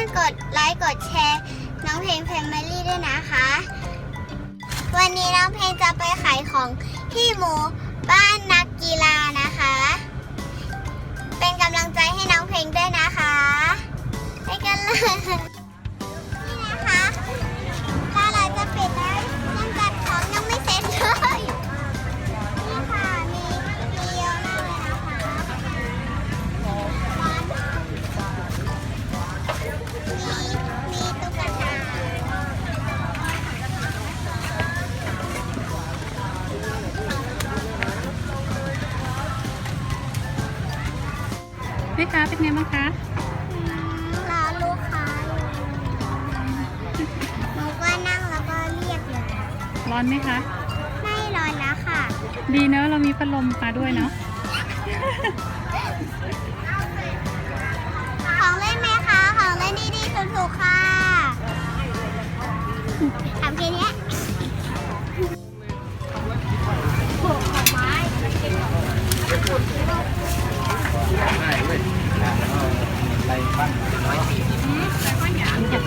อนกดไลค์ กดแชร์ น้องเพลงแฟมิลี่ด้วยนะคะ วันนี้น้องเพลงจะไปขายของที่หมู่บ้านนักกีฬานะคะ เป็นกำลังใจให้น้องเพลงด้วยนะคะ ไปกันเลย แม่ค้าเป็นไงบ้างคะรอลูกค้าอยู่หนูก็นั่งแล้วก็เรียกเลยร้อนไหมคะ ไม่ร้อนแล้วค่ะ ดีเนอะเรามีพัดลมมาด้วยเนาะ ของเล่นไหมคะ ของเล่นดีๆถูกๆค่ะ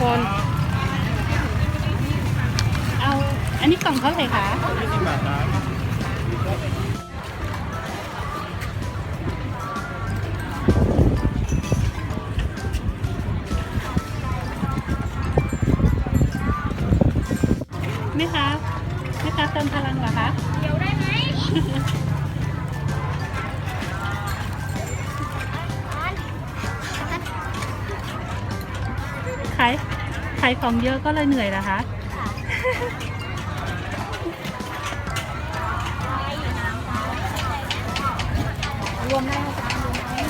คน เอา อันนี้กล่องเท่าไหร่คะไหมคะไหมคะเติมพลังเหรอคะ เดี๋ยวได้ไหมายขายของเยอะก็เลยเหนื่อยนะคะ รวมได้ไหมคะรวมได้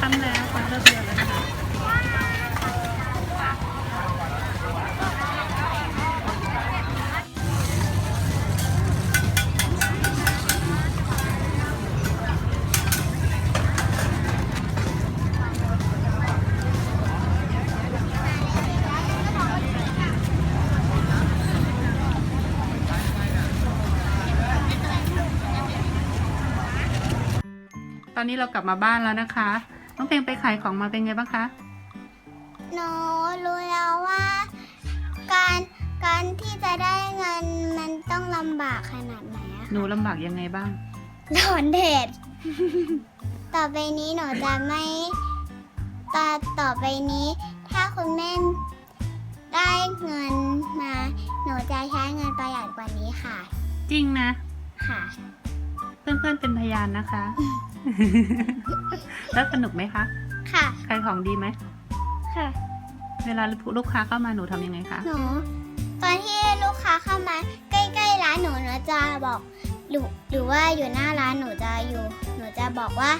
ทำแล้วคนเริ่มเยอะแล้วนะคะ ตอนนี้เรากลับมาบ้านแล้วนะคะ น้องเพลงไปขายของมาเป็นไงบ้างคะ หนูรู้แล้วว่าการการที่จะได้เงินมันต้องลำบากขนาดไหนอะหนูลำบากยังไงบ้างร้อนเด็ด ต่อไปนี้หนูจะไม่ต่อต่อไปนี้ ถ้าคุณแม่ได้เงินมา หนูจะใช้เงินประหยัดกว่านี้ค่ะ จริงนะ ค่ะ เพื่อนๆเป็นพยานนะคะ แล้วสนุกไหมคะค่ะ ขายของดีไหม ค่ะเวลาลูกค้าเข้ามาหนูทำยังไงคะ หนูตอนที่ลูกค้าเข้ามาใกล้ๆร้านหนูหนูจะบอกหรือหรือว่าอยู่หน้าร้านหนูจะอยู่ หนูจะบอกว่า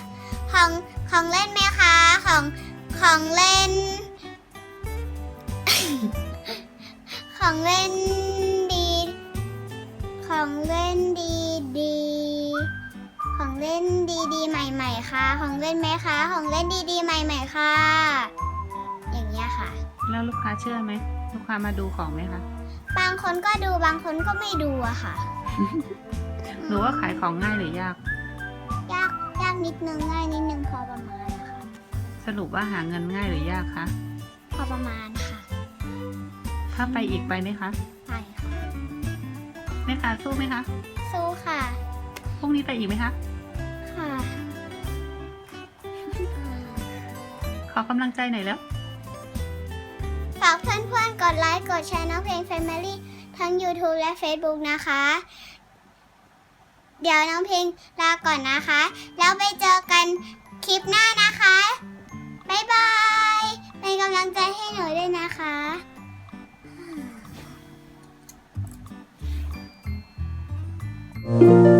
ของของเล่นไหมคะของของเล่น ของเล่นดี ของเล่นดีดีของ เล่นดีดีๆ ใหม่ๆค่ะ ของเล่นไหมคะ ของเล่นดีดีๆ ใหม่ๆค่ะ อย่างเงี้ยค่ะ แล้วลูกค้าเชื่อไหมลูกค้ามาดูของไหมคะบางคนก็ดูบางคนก็ไม่ดูอะค่ะ หนูว่าขายของง่ายหรือยาก ยากยากนิดนึงง่ายนิดนึงพอประมาณนะคะสรุปว่าหาเงินง่ายหรือยากคะพอประมาณค่ะถ้าไปอีกไปไหมคะใช่ค่ะแม่ค้าสู้ไหมคะสู้ค่ะพรุ่งนี้ไปอีกไหมคะ ค่ะ ขอกำลังใจหน่อยแล้ว ฝากเพื่อนๆ กดไลค์ กดแชร์น้องเพลง Family ทั้ง YouTube และ Facebook นะคะ เดี๋ยวน้องเพลงลาก่อนนะคะ แล้วไปเจอกันคลิปหน้านะคะ บ๊ายบาย เป็นกำลังใจให้หนูด้วยนะคะ Thank